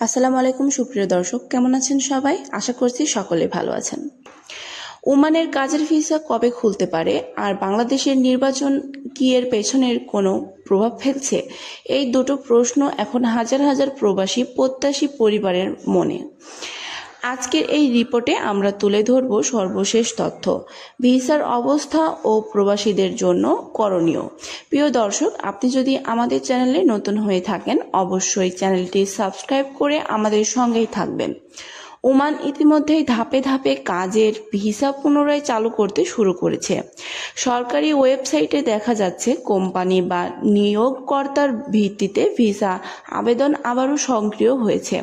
আসসালামু আলাইকুম, সুপ্রিয় দর্শক। কেমন আছেন সবাই? আশা করছি সকলে ভালো আছেন। ওমানের কাজের ভিসা কবে খুলতে পারে? আর বাংলাদেশের নির্বাচন কি এর পেছনের কোনো প্রভাব ফেলছে? এই দুটো প্রশ্ন এখন হাজার হাজার প্রবাসী, প্রত্যাশী পরিবারের মনে। আজকের এই রিপোর্টে আমরা তুলে ধরব সর্বশেষ তথ্য। ভিসার অবস্থা ও প্রবাসীদের জন্য করণীয়। প্রিয় দর্শক, আপনি যদি আমাদের চ্যানেলে নতুন হয়ে থাকেন, অবশ্যই চ্যানেলটি সাবস্ক্রাইব করে আমাদের সঙ্গেই থাকবেন। ওমান ইতিমধ্যেই ধাপে ধাপে কাজের ভিসা পুনরায় চালু করতে শুরু করেছে। সরকারি ওয়েবসাইটে দেখা যাচ্ছে, কোম্পানি বা নিয়োগকর্তার ভিত্তিতে ভিসা আবেদন আবারও সক্রিয় হয়েছে।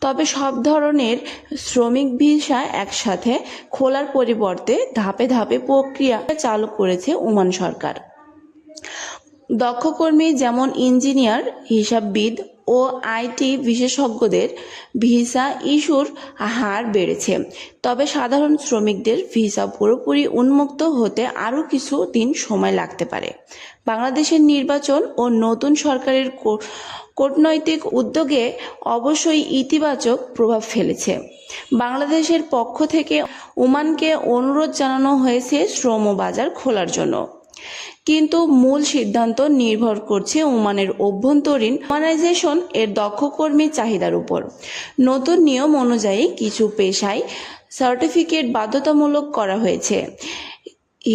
তবে সব ধরনের শ্রমিক ভিসা একসাথে খোলার পরিবর্তে ধাপে ধাপে প্রক্রিয়া চালু করেছে ওমান সরকার। দক্ষ কর্মী যেমন ইঞ্জিনিয়ার, হিসাববিদ ও আইটি বিশেষজ্ঞদের ভিসা ইস্যুর হার বেড়েছে। তবে সাধারণ শ্রমিকদের ভিসা পুরোপুরি উন্মুক্ত হতে আরও কিছু দিন সময় লাগতে পারে। বাংলাদেশের নির্বাচন ও নতুন সরকারের কূটনৈতিক উদ্যোগে অবশ্যই ইতিবাচক প্রভাব ফেলেছে। বাংলাদেশের পক্ষ থেকে ওমানকে অনুরোধ জানানো হয়েছে শ্রম বাজার খোলার জন্য। কিন্তু মূল সিদ্ধান্ত নির্ভর করছে ওমানের অভ্যন্তরীণ অর্গানাইজেশন এর দক্ষ কর্মীর চাহিদার উপর। নতুন নিয়ম অনুযায়ী কিছু পেশায় সার্টিফিকেট বাধ্যতামূলক করা হয়েছে।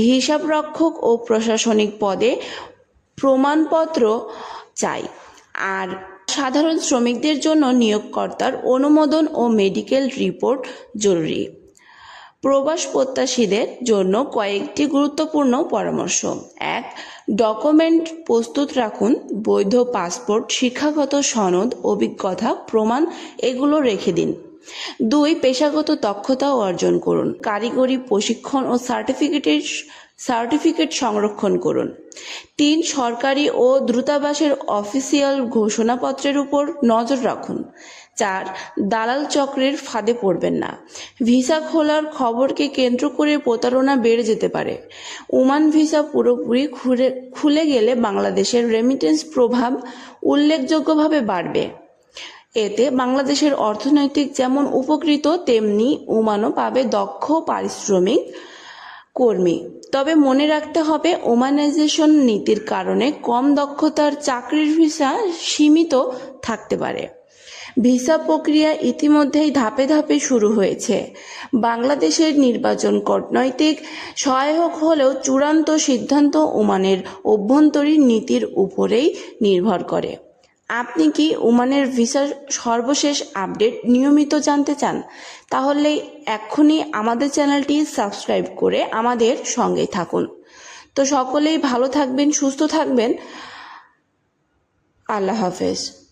হিসাবরক্ষক ও প্রশাসনিক পদে প্রমাণপত্র চাই। আর সাধারণ শ্রমিকদের জন্য নিয়োগকর্তার অনুমোদন ও মেডিকেল রিপোর্ট জরুরি। প্রবাস প্রত্যাশীদের জন্য কয়েকটি গুরুত্বপূর্ণ পরামর্শ। এক, ডকুমেন্ট প্রস্তুত রাখুন, বৈধ পাসপোর্ট, শিক্ষাগত সনদ, অভিজ্ঞতা, প্রমাণ এগুলো রেখে দিন। দুই, পেশাগত দক্ষতাও অর্জন করুন। কারিগরি প্রশিক্ষণ ও সার্টিফিকেটের সার্টিফিকেট সংরক্ষণ করুন। তিন সরকারি ও দ্রুতাবাসের অফিসিয়াল ঘোষণাপত্রের উপর নজর রাখুন। চার, দালাল চক্রের ফাঁদে পড়বেন না। ভিসা খোলার খবরকে কেন্দ্র করে প্রতারণা বেড়ে যেতে পারে। ওমান ভিসা পুরোপুরি খুলে খুলে গেলে বাংলাদেশের রেমিটেন্স প্রভাব উল্লেখযোগ্যভাবে বাড়বে। এতে বাংলাদেশের অর্থনৈতিক যেমন উপকৃত, তেমনি ওমানও পাবে দক্ষ, পারিশ্রমিক কর্মী। তবে মনে রাখতে হবে, ওমানাইজেশন নীতির কারণে কম দক্ষতার চাকরির ভিসা সীমিত থাকতে পারে। ভিসা প্রক্রিয়া ইতিমধ্যেই ধাপে ধাপে শুরু হয়েছে। বাংলাদেশের নির্বাচন কূটনৈতিক সহায়ক হলেও চূড়ান্ত সিদ্ধান্ত ওমানের অভ্যন্তরীণ নীতির উপরেই নির্ভর করে। আপনি কি ওমানের ভিসার সর্বশেষ আপডেট নিয়মিত জানতে চান? তাহলে এক্ষুনি আমাদের চ্যানেলটি সাবস্ক্রাইব করে আমাদের সঙ্গে থাকুন। তো সকলেই ভালো থাকবেন, সুস্থ থাকবেন। আল্লাহ হাফেজ।